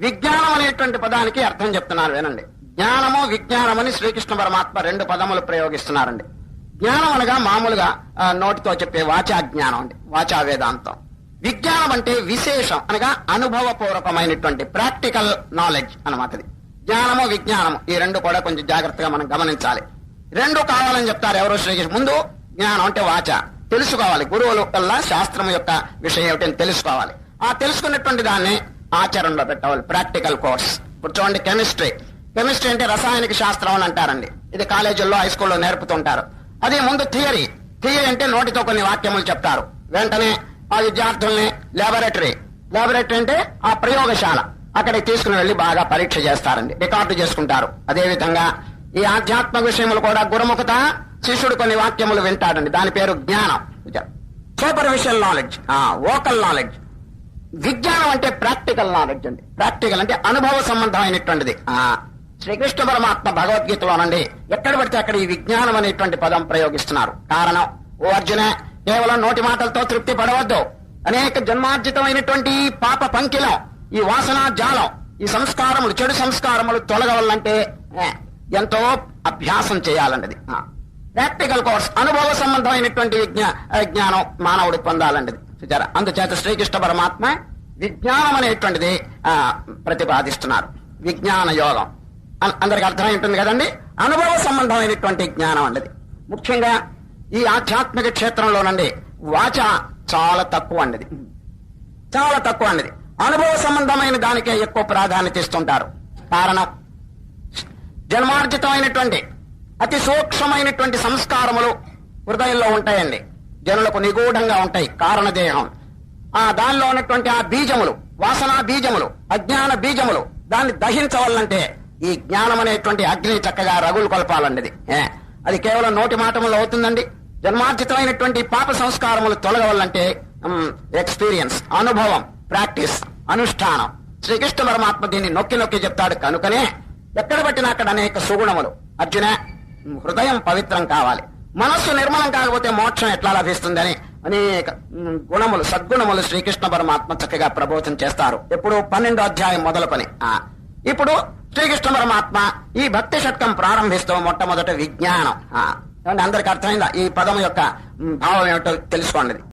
విజ్ఞానం అనేటువంటి పదానికి అర్థం చెప్తున్నారు వినండి. జ్ఞానము విజ్ఞానమని శ్రీకృష్ణ పరమాత్మ రెండు పదములు ప్రయోగిస్తున్నారండి. జ్ఞానం అనగా మామూలుగా నోటితో చెప్పే వాచా జ్ఞానం అండి వాచా వేదాంతం విజ్ఞానం అంటే విశేషం అనగా అనుభవపూర్వకమైనటువంటి ప్రాక్టికల్ నాలెడ్జ్ అనమాటది జ్ఞానము విజ్ఞానము ఈ రెండు కూడా కొంచెం జాగ్రత్తగా మనం గమనించాలి. రెండు కావాలని చెప్తారు ఎవరు శ్రీకృష్ణ? ముందు జ్ఞానం అంటే వాచ. తెలుసుకోవాలి. గురువుల వల్ల శాస్త్రం యొక్క విషయం ఏమిటని తెలుసుకోవాలి. ఆ తెలుసుకున్నటువంటి దాన్ని ఆచరణలో పెట్టవాలి ప్రాక్టికల్ కోర్స్ ఇప్పుడు చూడండి కెమిస్ట్రీ కెమిస్ట్రీ అంటే రసాయనిక శాస్త్రం అని అంటారండి. ఇది కాలేజీల్లో హై స్కూల్లో నేర్పుతుంటారు. అది ముందు థియరీ థియరీ అంటే నోటితో కొన్ని వాక్యములు చెప్తారు. వెంటనే ఆ విద్యార్థుల్ని లాబొరేటరీ లాబొరేటరీ అంటే ఆ ప్రయోగశాల. అక్కడికి తీసుకుని వెళ్ళి బాగా పరీక్ష చేస్తారండి. రికార్డు చేసుకుంటారు. అదేవిధంగా ఈ ఆధ్యాత్మ విషయములు కూడా గురుముఖత శిష్యుడు కొన్ని వాక్యములు వింటాడండి. దాని పేరు జ్ఞానం. సూపర్ఫిషియల్ నాలెడ్జ్ వోకల్ నాలెడ్జ్ విజ్ఞానం అంటే ప్రాక్టికల్ నాలెడ్జ్ అండి. ప్రాక్టికల్ అంటే అనుభవ సంబంధమైనటువంటిది. ఆ శ్రీకృష్ణ పరమాత్మ భగవద్గీతలోనండి ఎక్కడ పడితే అక్కడ ఈ విజ్ఞానం అనేటువంటి పదం ప్రయోగిస్తున్నారు. కారణం ఓ అర్జున కేవలం నోటి మాటలతో తృప్తి పడవద్దు. అనేక జన్మార్జితమైనటువంటి పాప పంకిలం ఈ వాసనా జాలం ఈ సంస్కారములు చెడు సంస్కారములు తొలగవాలంటే ఎంతో అభ్యాసం చేయాలన్నది. ప్రాక్టికల్ కోర్స్ అనుభవ సంబంధమైనటువంటి విజ్ఞా జ్ఞానం మానవుడు పొందాలండి చూచారా అందుచేత శ్రీకృష్ణ పరమాత్మ విజ్ఞానం అనేటువంటిది ఆ, ప్రతిపాదిస్తున్నారు. విజ్ఞాన యోగం. అందరికి అర్థమై ఉంటుంది కదండి? అనుభవ సంబంధమైనటువంటి జ్ఞానం అండి ముఖ్యంగా ఈ ఆధ్యాత్మిక క్షేత్రంలోనండి వాచ చాలా తక్కువ అండి చాలా తక్కువ అండి అనుభవ సంబంధమైన దానికే ఎక్కువ ప్రాధాన్యత ఇస్తుంటారు. కారణం జన్మార్జితమైనటువంటి అతి సూక్ష్మమైనటువంటి సంస్కారములు హృదయంలో ఉంటాయండి. జనులకు నిగూఢంగా ఉంటాయి. కారణదేహం ఆ దానిలో ఉన్నటువంటి ఆ బీజములు వాసనా బీజములు అజ్ఞాన బీజములు దాన్ని దహించవాలంటే ఈ జ్ఞానం అనేటువంటి అగ్ని చక్కగా రగులు కొలపాలండి అది. అది కేవలం నోటి మాటములు అవుతుందండి. జన్మార్జితమైనటువంటి పాప సంస్కారములు తొలగవాలంటే ఎక్స్పీరియన్స్ అనుభవం ప్రాక్టీస్ అనుష్ఠానం. శ్రీకృష్ణ పరమాత్మ దీన్ని నొక్కి నొక్కి చెప్తాడు. కనుకనే ఎక్కడ పట్టినా అక్కడ అనేక సుగుణములు. అర్జున హృదయం పవిత్రం కావాలి. మనస్సు నిర్మలం కాకపోతే మోక్షం ఎట్లా లభిస్తుందని అనేక గుణములు సద్గుణములు శ్రీకృష్ణ పరమాత్మ చక్కగా ప్రబోధం చేస్తారు. ఎప్పుడు పన్నెండో అధ్యాయం మొదలుకొని ఆ, ఇప్పుడు శ్రీకృష్ణ పరమాత్మ ఈ భక్తి షట్కం ప్రారంభిస్తూ మొట్టమొదట విజ్ఞానం. ఆ, అందరికి అర్థమైందా? ఈ పదం యొక్క భావం ఏమిటో తెలుసుకోండి.